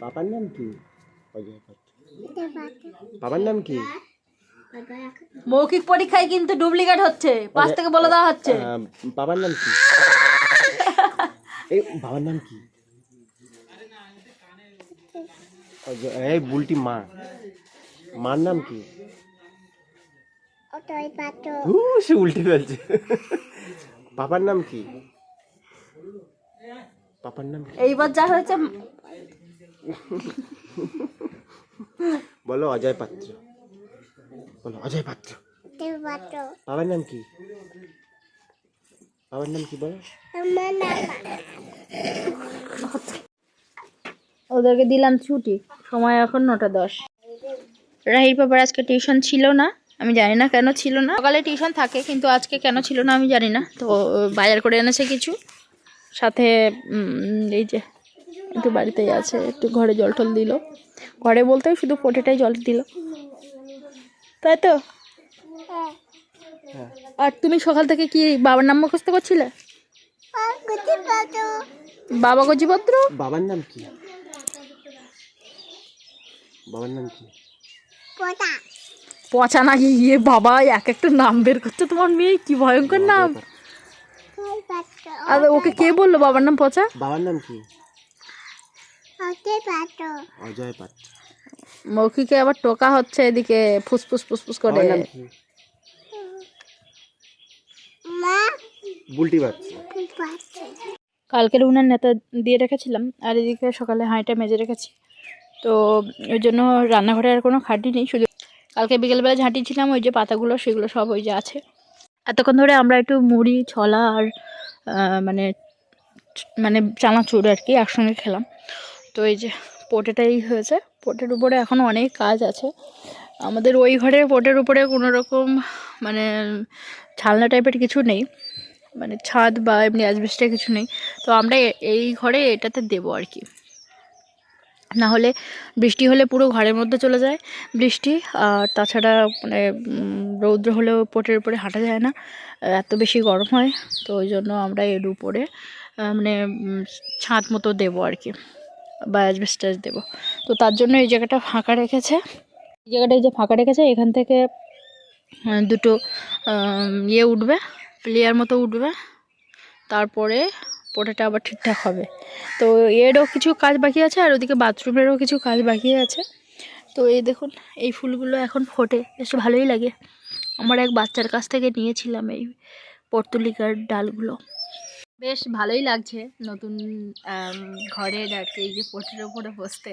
বাবার নাম কি? অজয় পাত্র বাবার নাম কি? মৌখিক পরীক্ষায় কিন্তু ডুপ্লিকেট হচ্ছে। পাশ থেকে বলে দেওয়া হচ্ছে। বাবার নাম কি? এই বাবার নাম কি? এই বুলটি মা। মার নাম কি? সে উল্টে ফেলছে। বাবার নাম কি? বাবার নাম এইবার যা হয়েছে বলো অজয় পাত্র। বলো অজয় পাত্র। বাবার নাম কি? বাবার নাম কি বলো? ওদেরকে দিলাম ছুটি। সময় এখন নটা দশ। রাহির বাবার আজকে টিউশন ছিল না। আমি জানি না কেন ছিল না। সকালে টিউশন থাকে কিন্তু আজকে কেন ছিল না আমি জানি না। তো বাজার করে এনেছে কিছু। সাথে এই যে একটু বাড়িতেই আছে একটু ঘরে জল টল দিল। ঘরে বলতে শুধু পোটেটাই জল দিল। তাই তো? আর তুমি সকাল থেকে কি বাবার নাম মুখস্থ করছিলে? বাবা গজিপত্র? বাবার নাম কি? বাবার নাম কি? পচা। নাকি? গিয়ে বাবা এক একটা নাম বের করছে। তোমার মেয়ে কি ভয়ঙ্কর নাম। আর ওকে কে বলল? বাবার নাম পচা? বাবার নাম কি? অজয় পাত্র। মৌখিকে আবার টোকা হচ্ছে এদিকে ফুসফুস ফুসফুস করে। বুলটি কালকের উনার নেতা দিয়ে রেখেছিলাম আর এদিকে সকালে হাঁড়িটা মেজে রেখেছি। তো ওই জন্য রান্নাঘরে আর কোনো খাটি নেই শুধু কালকে বিকেলবেলা ঝাঁটিয়েছিলাম ওই যে পাতাগুলো সেগুলো সব ওই যে আছে। এতক্ষণ ধরে আমরা একটু মুড়ি, ছলা আর মানে মানে চানাচুর আর কি একসঙ্গে খেলাম। তো এই যে পোটেটাই হয়েছে। পোটের উপরে এখন অনেক কাজ আছে। আমাদের ওই ঘরের পোটের উপরে কোনো রকম মানে ছালনা টাইপের কিছু নেই। মানে ছাদ বা এমনি অ্যাজবেস্টের কিছু নেই। তো আমরা এই ঘরে এটাতে দেবো আর কি। না হলে বৃষ্টি হলে পুরো ঘরের মধ্যে চলে যায় বৃষ্টি। আর তাছাড়া মানে রৌদ্র হলেও পোটের উপরে হাঁটা যায় না। এত বেশি গরম হয়, তো ওই জন্য আমরা এর উপরে মানে ছাদ মতো দেবো আর কি, বা অ্যাজবেস্টার দেবো। তো তার জন্য এই জায়গাটা ফাঁকা রেখেছে। এই জায়গাটা এই যে ফাঁকা রেখেছে, এখান থেকে দুটো ইয়ে উঠবে প্লেয়ার মতো উঠবে। তারপরে পোটাটা আবার ঠিকঠাক হবে। তো এরও কিছু কাজ বাকি আছে আর ওদিকে বাথরুমেরও কিছু কাজ বাকি আছে। তো এই দেখুন, এই ফুলগুলো এখন ফোটে, বেশ ভালোই লাগে। আমার এক বাচ্চার কাছ থেকে নিয়েছিলাম এই পর্তুলিকার ডালগুলো। বেশ ভালোই লাগছে নতুন ঘরের আর কি, এই যে পোটের ওপরে বসতে।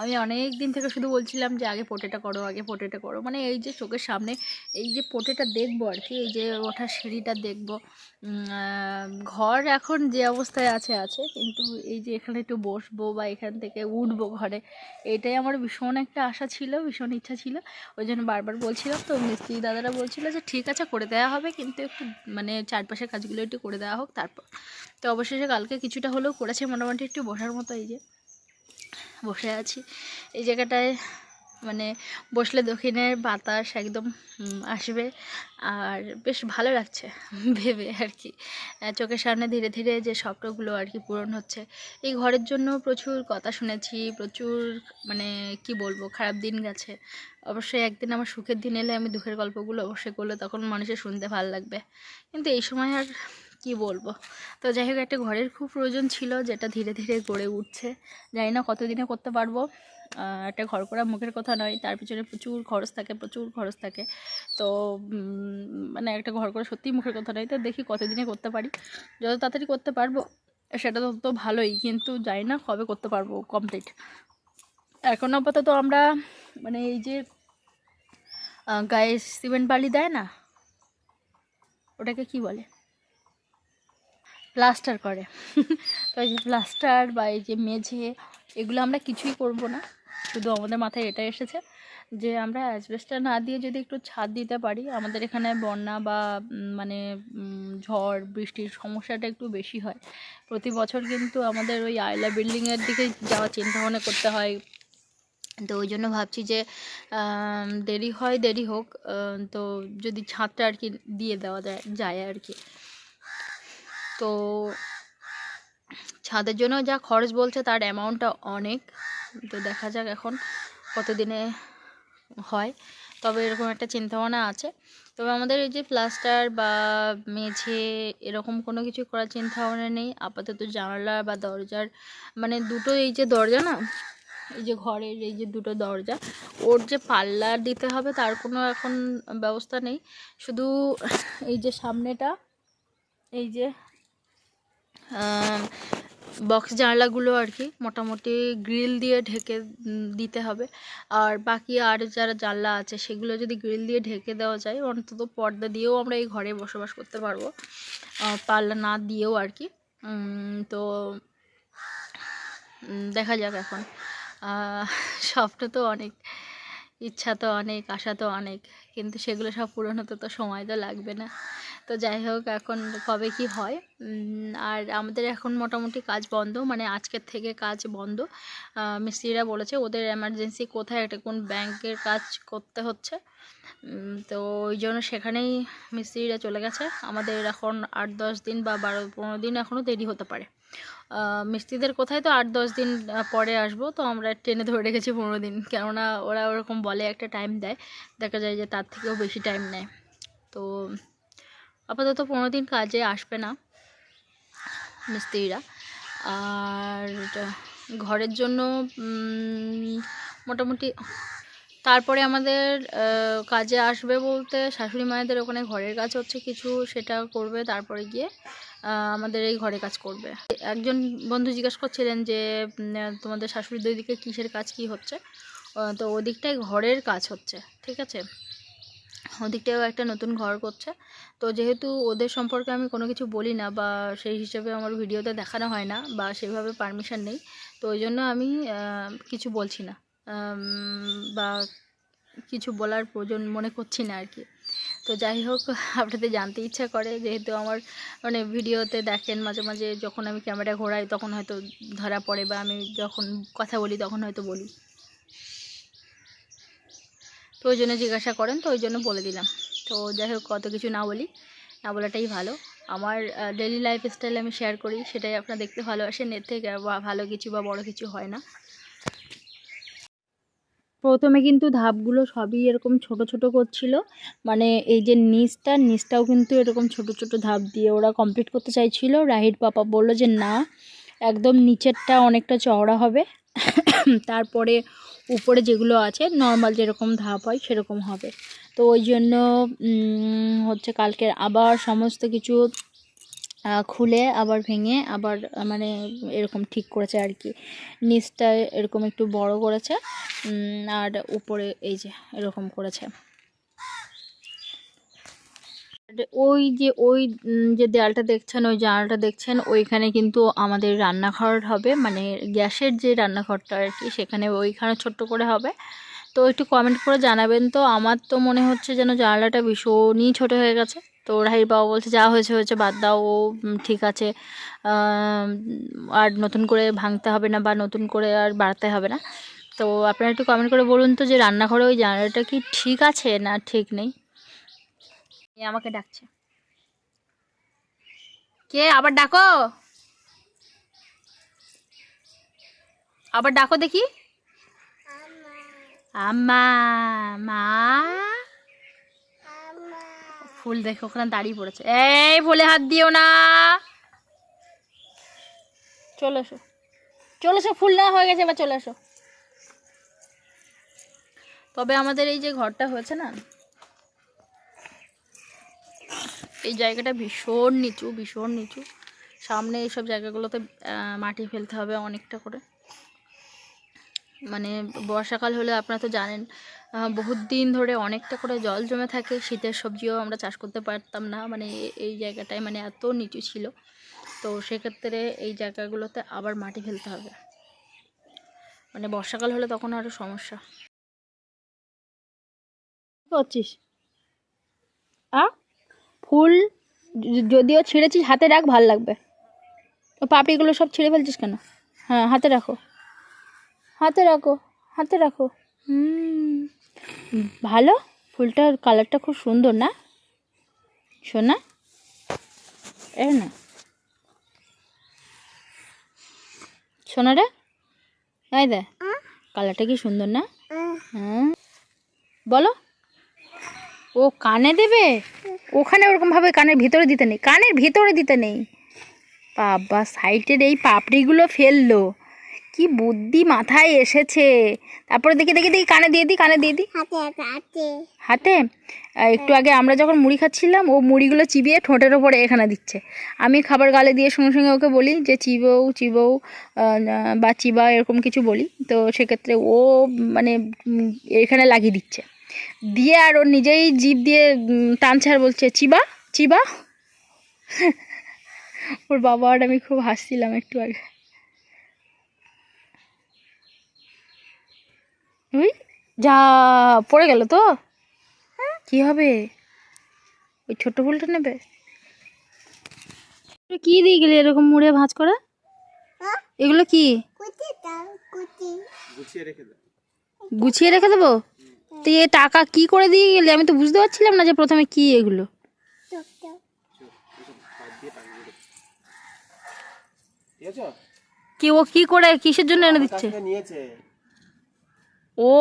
আমি অনেক দিন থেকে শুধু বলছিলাম যে আগে পোটেটা করো, আগে পোটেটা করো। মানে এই যে চোখের সামনে, এই যে পোটেটা দেখব আর কি, এই যে ওঠার সিঁড়িটা দেখব। ঘর এখন যে অবস্থায় আছে আছে। কিন্তু এই যে এখানে একটু বসবো বা এখান থেকে উঠবো ঘরে, এটাই আমার ভীষণ একটা আশা ছিল, ভীষণ ইচ্ছা ছিল। ওই জন্য বারবার বলছিলাম তো, মিস্ত্রি দাদারা বলছিল যে, ঠিক আছে, করে দেওয়া হবে, কিন্তু একটু মানে চারপাশের কাজগুলো একটু করে দেওয়া হোক, তারপর তো অবশেষে কালকে কিছুটা হলেও করেছে, মোটামুটি একটু বসার মতো এই যে। বসে আছি। এই জায়গাটায় মানে বসলে দক্ষিণের বাতাস একদম আসবে আর বেশ ভালো লাগছে ভেবে আর কি। চোখের সামনে ধীরে ধীরে যে স্বপ্নগুলো আর কি পূরণ হচ্ছে। এই ঘরের জন্য প্রচুর কথা শুনেছি, প্রচুর মানে কি বলব, খারাপ দিন গেছে। অবশ্যই একদিন আমার সুখের দিন এলে আমি দুঃখের গল্পগুলো অবশ্যই করলে তখন মানুষের শুনতে ভালো লাগবে। কিন্তু এই সময় আর কি বলব? তো যাই হোক একটা ঘরের খুব প্রয়োজন ছিল যেটা ধীরে ধীরে গড়ে উঠছে। জানি না কতদিনে করতে পারব। একটা ঘর করা মুখের কথা নয়, তার পিছনে প্রচুর খরচ থাকে, প্রচুর খরচ থাকে। তো মানে একটা ঘর করা সত্যিই মুখের কথা নয়, তো দেখি কতদিনে করতে পারি। যত তাড়াতাড়ি করতে পারব, সেটা তো ভালোই, কিন্তু জানি না কবে করতে পারব কমপ্লিট এখন আপাতত আমরা মানে এই যে গায়ে সিমেন্ট বালি দেয় না, ওটাকে কি বলে? প্লাস্টার করে। তো এই যে প্লাস্টার বা এই যে মেঝে, এগুলো আমরা কিছুই করব না। শুধু আমাদের মাথায় এটা এসেছে যে আমরা অ্যাজবেস্টার না দিয়ে যদি একটু ছাদ দিতে পারি, আমাদের এখানে বন্যা বা মানে ঝড়, বৃষ্টির সমস্যাটা একটু বেশি হয়। প্রতি বছর কিন্তু আমাদের ওই আয়লা বিল্ডিংয়ের দিকে যাওয়ার চিন্তাভাবনা করতে হয়। তো ওই জন্য ভাবছি যে দেরি হয়, দেরি হোক তো যদি ছাদটা আর কি দিয়ে দেওয়া যায় যায় আর কি। তো ছাদের জন্য যা খরচ বলছে তার অ্যামাউন্টটা অনেক। তো দেখা যাক এখন কতদিনে হয়। তবে এরকম একটা চিন্তাভাবনা আছে। তবে আমাদের এই যে প্লাস্টার বা মেঝে এরকম কোনো কিছু করার চিন্তাভাবনা নেই। আপাতত জানালা বা দরজার মানে দুটো এই যে দরজা না, এই যে ঘরের এই যে দুটো দরজা, ওর যে পাল্লা দিতে হবে তার কোনো এখন ব্যবস্থা নেই। শুধু এই যে সামনেটা, এই যে বক্স জানলাগুলো আর কি মোটামুটি গ্রিল দিয়ে ঢেকে দিতে হবে। আর বাকি আর যারা জানলা আছে, সেগুলো যদি গ্রিল দিয়ে ঢেকে দেওয়া যায়, অন্তত পর্দা দিয়েও আমরা এই ঘরে বসবাস করতে পারব। পাল্লা না দিয়েও আর কি। তো দেখা যাক এখন। স্বপ্ন তো অনেক, ইচ্ছা তো অনেক, আশা তো অনেক, কিন্তু সেগুলো সব পূরণ হতে তো সময় তো লাগবে না। তো যাই হোক, এখন কবে কি হয়? আর আমাদের এখন মোটামুটি কাজ বন্ধ মানে আজকের থেকে কাজ বন্ধ। মিস্ত্রিরা বলেছে ওদের এমার্জেন্সি কোথায়, একটা কোন ব্যাংকের কাজ করতে হচ্ছে। তো ওই জন্য সেখানেই মিস্ত্রিরা চলে গেছে। আমাদের এখন আট দশ দিন বা বারো পনেরো দিন এখনও দেরি হতে পারে। মিস্ত্রিদের কোথায় তো আট দশ দিন পরে আসব, তো আমরা ট্রেনে ধরে রেখেছি পনেরো দিন। কেননা ওরা ওরকম বলে একটা টাইম দেয়, দেখা যায় যে তার থেকেও বেশি টাইম নেয়। তো আপাতত পনেরো দিন কাজে আসবে না মিস্ত্রিরা। আর ঘরের জন্য মোটামুটি তারপরে আমাদের কাজে আসবে বলতে শাশুড়ি মায়েদের ওখানে ঘরের কাজ হচ্ছে কিছু, সেটা করবে, তারপরে গিয়ে আমাদের এই ঘরে কাজ করবে। একজন বন্ধু জিজ্ঞেস করছিলেন যে তোমাদের শাশুড়ির দুই দিকে কিসের কাজ, কি হচ্ছে? তো ওদিকটায় ঘরের কাজ হচ্ছে, ঠিক আছে? ওদিকটাও একটা নতুন ঘর করছে। তো যেহেতু ওদের সম্পর্কে আমি কোনো কিছু বলি না বা সেই হিসেবে আমার ভিডিওতে দেখানো হয় না বা সেভাবে পারমিশন নেই, তো ওই জন্য আমি কিছু বলছি না। বা কিছু বলার প্রয়োজন মনে করছি না আর কি। তো যাই হোক, আপনাদের জানতে ইচ্ছা করে, যেহেতু আমার মানে ভিডিওতে দেখেন মাঝে মাঝে যখন আমি ক্যামেরা ঘোরাই, তখন হয়তো ধরা পড়ে বা আমি যখন কথা বলি তখন হয়তো বলি। তো ওই জন্য জিজ্ঞাসা করেন, তো ওই জন্য বলে দিলাম। তো যাই হোক কত কিছু না বলি। না বলাটাই ভালো। আমার ডেলি লাইফ স্টাইল আমি শেয়ার করি, সেটাই আপনারা দেখতে ভালোবাসেন। এর থেকে ভালো কিছু বা বড় কিছু হয় না। প্রথমে কিন্তু ধাপগুলো সবই এরকম ছোট ছোট করছিল। মানে এই যে নিচটা, নিচটাও কিন্তু এরকম ছোট ছোট ধাপ দিয়ে ওরা কমপ্লিট করতে চাইছিল। রাহির পাপা বলল যে, না, একদম নিচেরটা অনেকটা চওড়া হবে। তারপরে উপরে যেগুলো আছে নর্মাল যেরকম ধাপ হয় সেরকম হবে। তো ওই জন্য হচ্ছে কালকে আবার সমস্ত কিছু খুলে, আবার ভেঙে, আবার মানে এরকম ঠিক করেছে আর কি। নিচটা এরকম একটু বড় করেছে আর উপরে এই যে এরকম করেছে। ওই যে ওই যে দেয়ালটা দেখছেন, ওই জানালাটা দেখছেন, ওইখানে কিন্তু আমাদের রান্নাঘর হবে মানে গ্যাসের যে রান্নাঘরটা আর কি, সেখানে ওইখানে ছোট্ট করে হবে। তো একটু কমেন্ট করে জানাবেন তো, আমার তো মনে হচ্ছে যেন জানালাটা ভীষণই ছোট হয়ে গেছে। তো রাহির বাবা বলছে, যা হয়েছে হয়েছে, বাদ দাও, ও ঠিক আছে আর নতুন করে ভাঙতে হবে না, বা নতুন করে আর বাড়াতে হবে না। তো আপনারা একটু কমেন্ট করে বলুন তো যে রান্নাঘরে ওই জানালাটা কি ঠিক আছে না ঠিক নেই? এ আমাকে ডাকছে। কে? আবার ডাকো। আবার ডাকো দেখি। আম্মা। মা ফুল দেখো, ওখানে দাঁড়িয়ে পড়েছে। এই, ফুলে হাত দিও না। চলে এসো। চলে এসো, ফুল না হয়ে গেছে, এবার চলে এসো। তবে আমাদের এই যে ঘরটা হয়েছে না এই জায়গাটা ভীষণ নিচু ভীষণ নিচু। সামনে এইসব জায়গাগুলোতে মাটি ফেলতে হবে অনেকটা করে। মানে বর্ষাকাল হলে আপনারা তো জানেন বহুত দিন ধরে অনেকটা করে জল জমে থাকে, শীতের সবজিও আমরা চাষ করতে পারতাম না। মানে এই জায়গাটায় মানে এত নিচু ছিল। তো সেক্ষেত্রে এই জায়গাগুলোতে আবার মাটি ফেলতে হবে। মানে বর্ষাকাল হলে তখন আরও সমস্যা। করছিস আ? ফুল যদিও ছিঁড়েছিস হাতে রাখ ভালো লাগবে। ও পাপড়িগুলো সব ছিঁড়ে ফেলছিস কেন? হ্যাঁ হাতে রাখো। হাতে রাখো হাতে রাখো। হুম ভালো। ফুলটার কালারটা খুব সুন্দর না? শোনা এ না। সোনা রে? এই দে কালারটা কি সুন্দর না? হ্যাঁ। বলো। ও কানে দেবে? ওখানে ওরকমভাবে কানের ভিতরে দিতে নেই। কানের ভিতরে দিতে নেই। বাবা সাইটের এই পাপড়িগুলো ফেলল। কি বুদ্ধি মাথায় এসেছে। তারপরে দেখি দেখি দেখি কানে দিয়ে দিই কানে দিয়ে দিই। হাতে একটু আগে আমরা যখন মুড়ি খাচ্ছিলাম ও মুড়িগুলো চিবিয়ে ঠোঁটের ওপরে এখানে দিচ্ছে। আমি খাবার গালে দিয়ে সঙ্গে সঙ্গে ওকে বলি যে চিবৌ চিবৌ বা চিবা এরকম কিছু বলি। তো সেক্ষেত্রে ও মানে এখানে লাগিয়ে দিচ্ছে। দিয়ে আর ও নিজেই জিভ দিয়ে উম, টানছে বলছে চিবা চিবা? ওর বাবা আর আমি খুব হাসছিলাম একটু আগে। উই যা পড়ে গেল তো? কি হবে? ওই ছোট ফুলটা নেবে? কি দিয়ে গেলি এরকম মুড়ে ভাঁজ করে? হ্যাঁ? এগুলো কি? কুচি গুছিয়ে রেখে দেবো? তো টাকা কি করে দিয়ে গেলে? আমি তো বুঝতে পারছিলাম না যে প্রথমে কি এগুলো। কি ও কি করে, কিসের জন্য এনে দিচ্ছে? ও,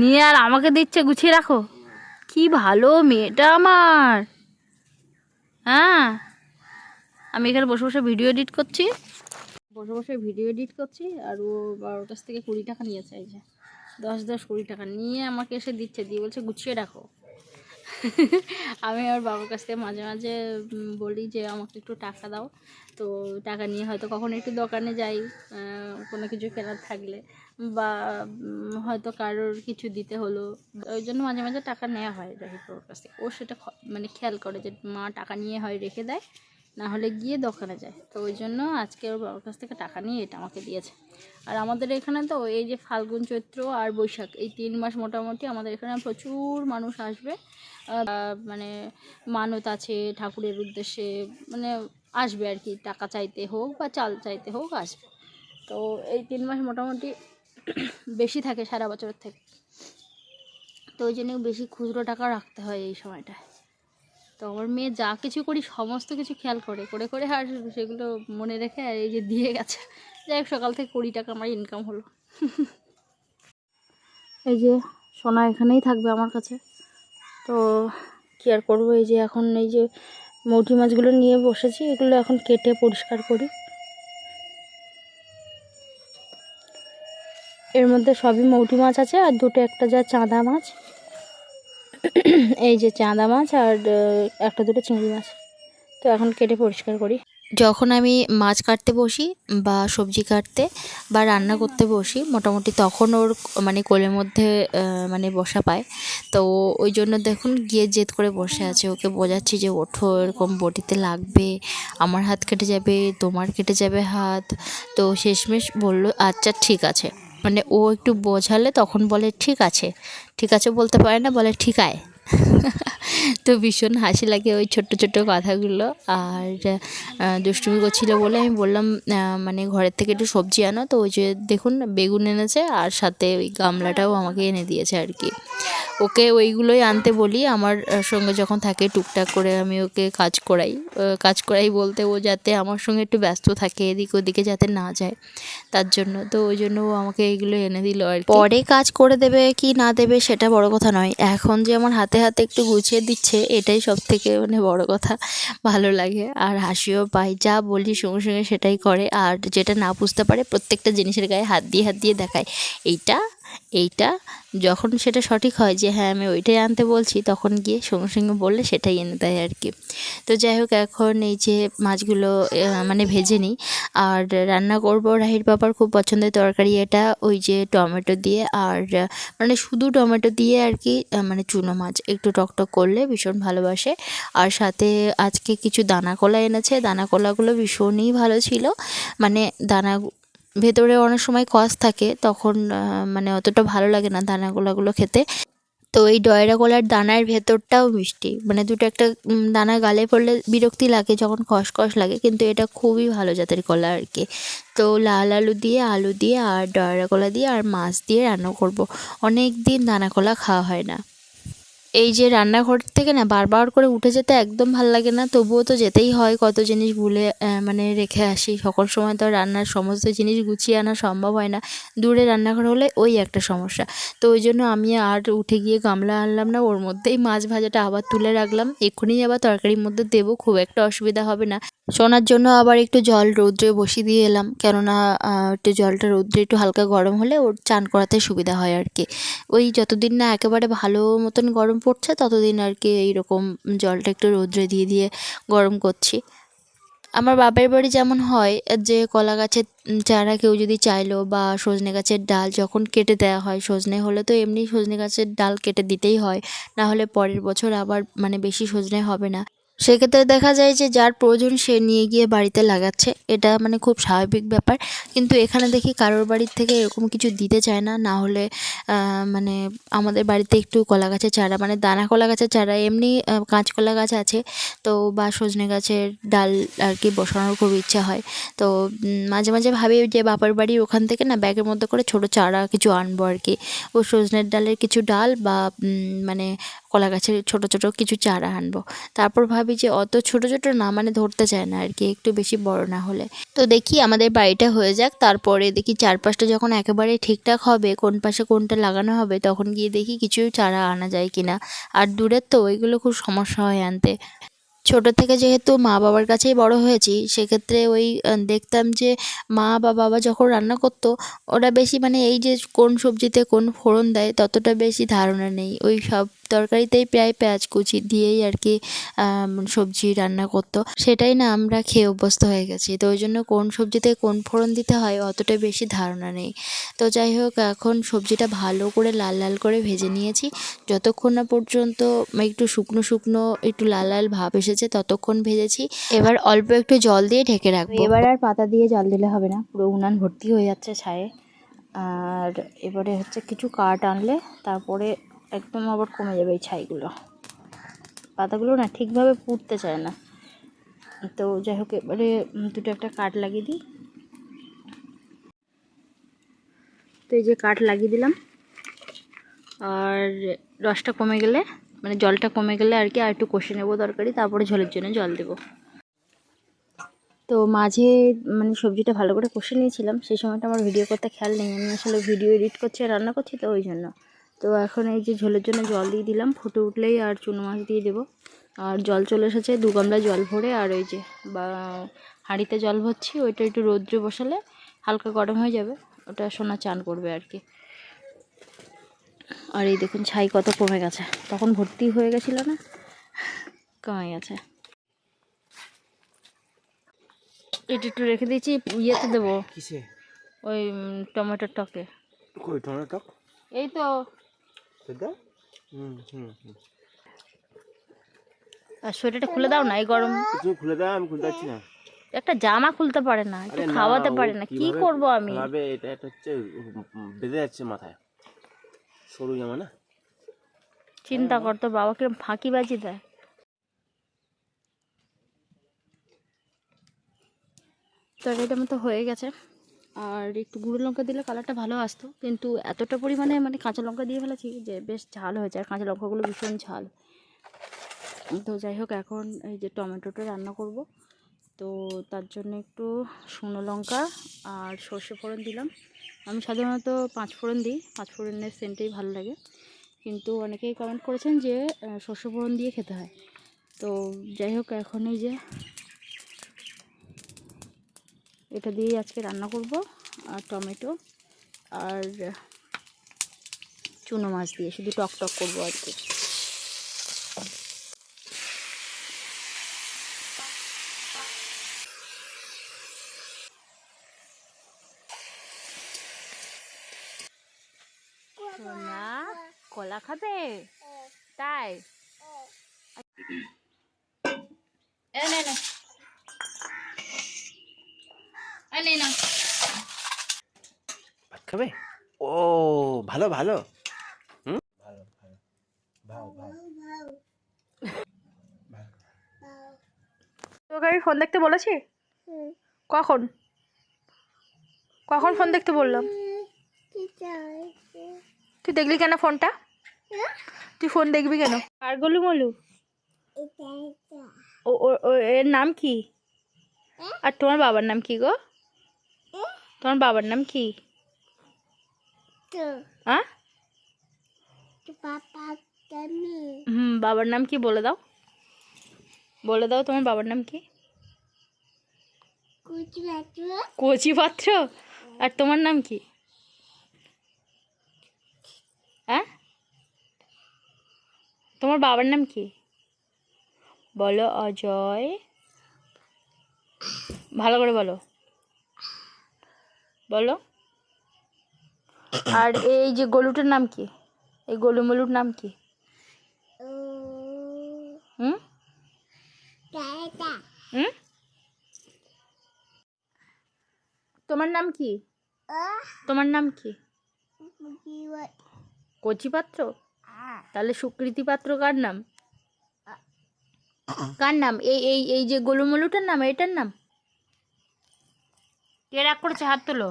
নিয়ে আর আমাকে দিচ্ছে, গুছিয়ে রাখো। কি ভালো মেয়েটা আমার। হ্যাঁ। আমি এখানে বসে বসে ভিডিও এডিট করছি। বসে বসে ভিডিও এডিট করছি, আর ও কাছ থেকে কুড়ি টাকা নিয়েছে, এই যে। দশ দশ কুড়ি টাকা নিয়ে আমাকে এসে দিচ্ছে, দিয়ে বলছে, গুছিয়ে রাখো। আমি আমার বাবার কাছ থেকে মাঝে মাঝে বলি যে, আমাকে একটু টাকা দাও। তো টাকা নিয়ে হয়তো কখনো একটু দোকানে যাই কোনো কিছু কেনার থাকলে, বা হয়তো কারোর কিছু দিতে হলো। ওই জন্য মাঝে মাঝে টাকা নেওয়া হয় রাহির বাবার কাছ থেকে। ও সেটা মানে খেয়াল করে যে মা টাকা নিয়ে হয়, রেখে দেয়। না হলে গিয়ে দোকানে যায়। তো ওই জন্য আজকে ওর বাবার কাছ থেকে টাকা নিয়ে এটা আমাকে দিয়েছে। আর আমাদের এখানে তো এই যে ফাল্গুন চৈত্র আর বৈশাখ, এই তিন মাস মোটামুটি আমাদের এখানে প্রচুর মানুষ আসবে। মানে মানত আছে, ঠাকুরের উদ্দেশ্যে মানে আসবে আর কি। টাকা চাইতে হোক বা চাল চাইতে হোক আসবে। তো এই তিন মাস মোটামুটি বেশি থাকে সারা বছরের থেকে। তো ওই জন্য বেশি খুচরো টাকা রাখতে হয় এই সময়টায়। তো আমার মেয়ে যা কিছু করি, সমস্ত কিছু খেয়াল করে করে করে আর সেগুলো মনে রেখে আর এই যে দিয়ে গেছে। যাই হোক, সকাল থেকে কুড়ি টাকা আমার ইনকাম হলো। এই যে সোনা এখানেই থাকবে আমার কাছে। তো কী আর করব, এই যে এখন এই যে মৌটি মাছগুলো নিয়ে বসেছি, এগুলো এখন কেটে পরিষ্কার করি। এর মধ্যে সবই মৌটি মাছ আছে আর দুটো একটা যা চাঁদা মাছ। এই যে চাঁদা মাছ আর একটা দুটো চিংড়ি মাছ। তো এখন কেটে পরিষ্কার করি। যখন আমি মাছ কাটতে বসি বা সবজি কাটতে বা রান্না করতে বসি, মোটামুটি তখন ওর মানে কোলের মধ্যে মানে বসা পায়। তো ওই জন্য দেখুন গিয়ে জেদ করে বসে আছে। ওকে বোঝাচ্ছি যে, ওঠো, এরকম বটিতে লাগবে, আমার হাত কেটে যাবে, তোমার কেটে যাবে হাত। তো শেষমেশ বলল আচ্ছা ঠিক আছে। মানে ও একটু বোঝালে তখন বলে, ঠিক আছে। ঠিক আছে বলতে পারে না, বলে, ঠিক আয় তো ভীষণ হাসি লাগে ওই ছোট্ট ছোট্ট কথাগুলো। আর দুষ্টুমি করছিল বলে আমি বললাম মানে ঘরের থেকে একটু সবজি আনো। তো ওই যে দেখুন, বেগুন এনেছে আর সাথে ওই গামলাটাও আমাকে এনে দিয়েছে আর কি। ওকে ওইগুলোই আনতে বলি। আমার সঙ্গে যখন থাকে টুকটাক করে আমি ওকে কাজ করাই। কাজ করাই বলতে ও যাতে আমার সঙ্গে একটু ব্যস্ত থাকে, এদিক ওদিকে যাতে না যায়। তার জন্য, তো ওই জন্য ও আমাকে এইগুলো এনে দিল আর। পরে কাজ করে দেবে কি না দেবে সেটা বড় কথা নয়। এখন যে আমার হাতে হাতে একটু গুছিয়ে দিচ্ছে, এটাই সব থেকে মানে বড় কথা। ভালো লাগে। আর হাসিও পাই যা বলি সঙ্গে সঙ্গে সেটাই করে। আর যেটা না বুঝতে পারে, প্রত্যেকটা জিনিসের গায়ে হাত দিয়ে হাত দিয়ে দেখায়। এইটা এইটা যখন সেটা সঠিক হয় যে হ্যাঁ আমি ওইটাই আনতে বলছি, তখন গিয়ে সঙ্গে সঙ্গে বললে সেটাই এনে দেয় আর কি তো যাই হোক, এখন এই যে মাছগুলো মানে ভেজে নিই। আর রান্না করব রাহির বাবার খুব পছন্দের তরকারি এটা, ওই যে টমেটো দিয়ে। আর মানে শুধু টমেটো দিয়ে আর কি মানে চুনো মাছ, একটু টকটক করলে ভীষণ ভালোবাসে। আর সাথে আজকে কিছু দানা কলা এনেছে, দানা কলাগুলো ভীষণই ভালো ছিল। মানে দানা ভেতরে অনেক সময় কষ থাকে, তখন মানে অতটা ভালো লাগে না দানা কলাগুলো খেতে। তো এই ডয়রা কলার দানার ভেতরটাও মিষ্টি। মানে দুটো একটা দানা গালে পড়লে বিরক্তি লাগে, যখন খসখস লাগে, কিন্তু এটা খুবই ভালো জাতের কলা আর কি। তো লাল আলু দিয়ে আলু দিয়ে, আর ডয়রা কলা দিয়ে, আর মাছ দিয়ে রান্না করব। অনেক দিন দানা কলা খাওয়া হয় না। এই যে রান্নাঘর থেকে না বারবার করে উঠে যেতে একদম ভালো লাগে না, তবুও তো যেতেই হয় কত জিনিস ভুলে মানে রেখে আসি। সকল সময় তো রান্নার সমস্ত জিনিস গুছিয়ে আনা সম্ভব হয় না। দূরে রান্নাঘর হলে ওই একটা সমস্যা। তো ওই জন্য আমি আর উঠে গিয়ে গামলা আনলাম না, ওর মধ্যেই মাছ ভাজাটা আবার তুলে রাখলাম। এক্ষুনি আবার তরকারির মধ্যে দেবো, খুব একটা অসুবিধা হবে না। শোনার জন্য আবার একটু জল রৌদ্রে বসিয়ে দিয়ে এলাম। কেননা একটু জলটা রৌদ্রে একটু হালকা গরম হলে ওর চান করাতে সুবিধা হয় আর কি। ওই যতদিন না একেবারে ভালো মতন গরম পড়ছে, ততদিন আর কি এইরকম জলটা একটু রৌদ্রে দিয়ে দিয়ে গরম করছি। আমার বাপের বাড়ি যেমন হয়, যে কলা গাছের চারা কেউ যদি চাইলো বা সজনে গাছের ডাল যখন কেটে দেওয়া হয়, সজনে হলে তো এমনি সজনে গাছের ডাল কেটে দিতেই হয়, না হলে পরের বছর আবার মানে বেশি সজনে হবে না। সেক্ষেত্রে দেখা যায় যে যার প্রয়োজন সে নিয়ে গিয়ে বাড়িতে লাগাচ্ছে। এটা মানে খুব স্বাভাবিক ব্যাপার। কিন্তু এখানে দেখি কারোর বাড়ির থেকে এরকম কিছু দিতে চায় না। না হলে মানে আমাদের বাড়িতে একটু কলা গাছের চারা মানে দানা কলা গাছের চারা, এমনি কাঁচকলা গাছ আছে। তো বা সজনে গাছের ডাল আর কি বসানোর খুব ইচ্ছা হয়। তো মাঝে মাঝে ভাবি যে বাপার বাড়ির ওখান থেকে না ব্যাগের মধ্যে করে ছোটো চারা কিছু আনব আর কি। ও সজনের ডালের কিছু ডাল বা মানে কলা গাছের ছোটো ছোটো কিছু চারা আনব। তারপর ভাবি যে অত ছোটো ছোটো না মানে ধরতে চায় না আর কি একটু বেশি বড় না হলে। তো দেখি আমাদের বাড়িটা হয়ে যাক, তারপরে দেখি চারপাশটা যখন একেবারে ঠিকঠাক হবে, কোন পাশে কোনটা লাগানো হবে, তখন গিয়ে দেখি কিছু চারা আনা যায় কিনা। আর দূরের তো ওইগুলো খুব সমস্যা হয় আনতে। ছোটো থেকে যেহেতু মা বাবার কাছেই বড় হয়েছি, সেক্ষেত্রে ওই দেখতাম যে মা বা বাবা যখন রান্না করতো, ওরা বেশি মানে এই যে কোন সবজিতে কোন ফোড়ন দেয়, ততটা বেশি ধারণা নেই। ওই সব তরকারিতেই প্রায় পেঁয়াজ কুচি দিয়েই আর কি সবজি রান্না করতো। সেটাই না আমরা খেয়ে অভ্যস্ত হয়ে গেছি। তো ওই জন্য কোন সবজিতে কোন ফোড়ন দিতে হয় অতটা বেশি ধারণা নেই। তো যাই হোক, এখন সবজিটা ভালো করে লাল লাল করে ভেজে নিয়েছি। যতক্ষণ না পর্যন্ত একটু শুকনো শুকনো, একটু লাল লাল ভাব এসেছে ততক্ষণ ভেজেছি। এবার অল্প একটু জল দিয়ে ঢেকে রাখব। এবার আর পাতা দিয়ে জল দিলে হবে না। পুরো উনান ভর্তি হয়ে যাচ্ছে ছায়ে। আর এবারে হচ্ছে কিছু কাঠ আনলে, তারপরে একদম আবার কমে যাবে এই ছাইগুলো। পাতাগুলো না ঠিকভাবে পুড়তে চায় না। তো যাই হোক, এবারে দুটো একটা কাঠ লাগিয়ে দিই। তো এই যে কাঠ লাগিয়ে দিলাম। আর রসটা কমে গেলে মানে জলটা কমে গেলে আর কি আর একটু কষে নেব দরকারি তারপরে ঝোলের জন্য জল দেবো। তো মাঝে মানে সবজিটা ভালো করে কষে নিয়েছিলাম, সেই সময়টা আমার ভিডিও করতে খেয়াল নেই। আমি আসলে ভিডিও এডিট করছি আর রান্না করছি তো ওই জন্য। তো এখন এই যে ঝোলের জন্য জল দিয়ে দিলাম ফুটে উঠলেই আর চুনো মাছ দিয়ে দেবো। আর জল চলে এসেছে দু গামলা জল ভরে আর ওই যে বা হাঁড়িতে জল ভরছি ওইটা একটু রৌদ্রে বসালে হালকা গরম হয়ে যাবে ওটা সোনা চান করবে আর কি। আর এই দেখুন ছাই কত কমে গেছে তখন ভর্তি হয়ে গেছিল না? কমে গেছে। এটা একটু রেখে দিয়েছি ইয়েতে দেবো। ওই টমেটোর টকে? এই তো। আর সোয়েটারটা খুলে দাও না এই গরম। তুমি খুলে দাও আমি খুলতে পারছি না। একটা জামা খুলতে পারে না একটু খাওয়াতে পারে না কি করব আমি? খাওয়াবে এটা এটা হচ্ছে বেঁধে যাচ্ছে মাথায়। সরু জামা না? চিন্তা করতো বাবা কিরম ফাঁকি বাজি দেয়। তো তরকারিটা মতো হয়ে গেছে। আর একটু গুঁড়ো লঙ্কা দিলে কালারটা ভালো আসতো। কিন্তু এতটা পরিমাণে মানে কাঁচা লঙ্কা দিয়ে ফেলেছি যে বেশ ঝাল হয়েছে, আর কাঁচা লঙ্কাগুলো ভীষণ ঝাল। তো যাই হোক, এখন এই যে টমেটোটা রান্না করব। তো তার জন্য একটু শুকনো লঙ্কা আর সর্ষে ফোড়ন দিলাম। আমি সাধারণত পাঁচ ফোড়ন দিই, পাঁচ ফোড়নের সেন্টেই ভালো লাগে। কিন্তু অনেকেই কমেন্ট করেছেন যে সর্ষে ফোড়ন দিয়ে খেতে হয়। তো যাই হোক, এখন এই যে এটা দিয়েই আজকে রান্না করব, আর টমেটো আর চুনো মাছ দিয়ে, শুধু টক টক করব আজকে সোনা, কলা খাবে? তাই এ নে নে এ নে ভাত খাবে? ও ভালো ভালো। হুম? ভালো ভালো ভাও ভাও তোকে আমি ফোন দেখতে বলেছি? কখন? কখন ফোন দেখতে বললাম? তুই দেখলি কেন ফোনটা তুই ফোন দেখবি কেন? আর গলু মলু? ও ও- ও এর নাম কি? আর তোমার বাবার নাম কি গো? তোমার বাবার নাম কি? হ্যাঁ? হুম বাবার নাম কি বলে দাও। বলে দাও তোমার বাবার নাম কি? কচি পাত্র? আর তোমার নাম কি? হ্যাঁ? তোমার বাবার নাম কি? বলো অজয়। ভালো করে বলো। বলো। আর এই যে গলুটার নাম কি? এই গলু মলুর নাম কি? হুম? হুম? তোমার নাম কি? তোমার নাম কি? কচি পাত্র? তাহলে সুকৃতি পাত্র কার নাম? কার নাম? এই এই এই যে গোলুমলুটার নাম, এটার নাম? কে রাগ করেছে হাত তোলো?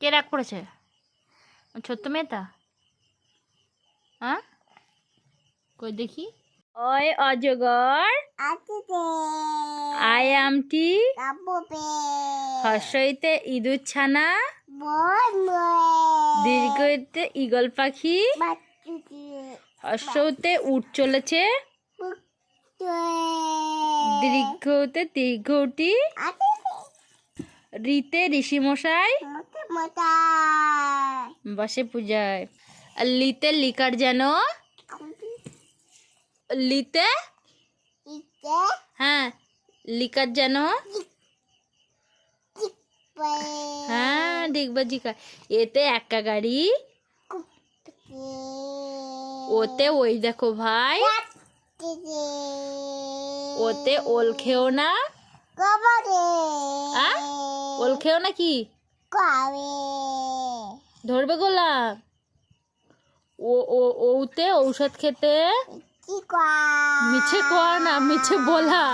কে রাগ করেছে? ছোট্ট মেয়েটা? হ্যাঁ? কই দেখি। ওই অজগর। আই আমটি হর্ষইতে ইঁদুর ছানা। দীর্ঘইতে ঈগল পাখি। হর্ষতে উঠ চলেছে। দীর্ঘতে দীর্ঘটি রিতে ঋষিমশাই? বসে পূজায়। আর লিতে লিকার যেন? লিতে? হ্যাঁ লিকার যেন? হ্যাঁ ডিগবাজি কা এতে একা গাড়ি? ওতে ওই দেখো ভাই। ওতে ওল খেও না? ওল খেও নাকি? ধরবে গোলাপ ও ও ওতে ঔষধ খেতে? মিছে কোয়া না মিছে বলা।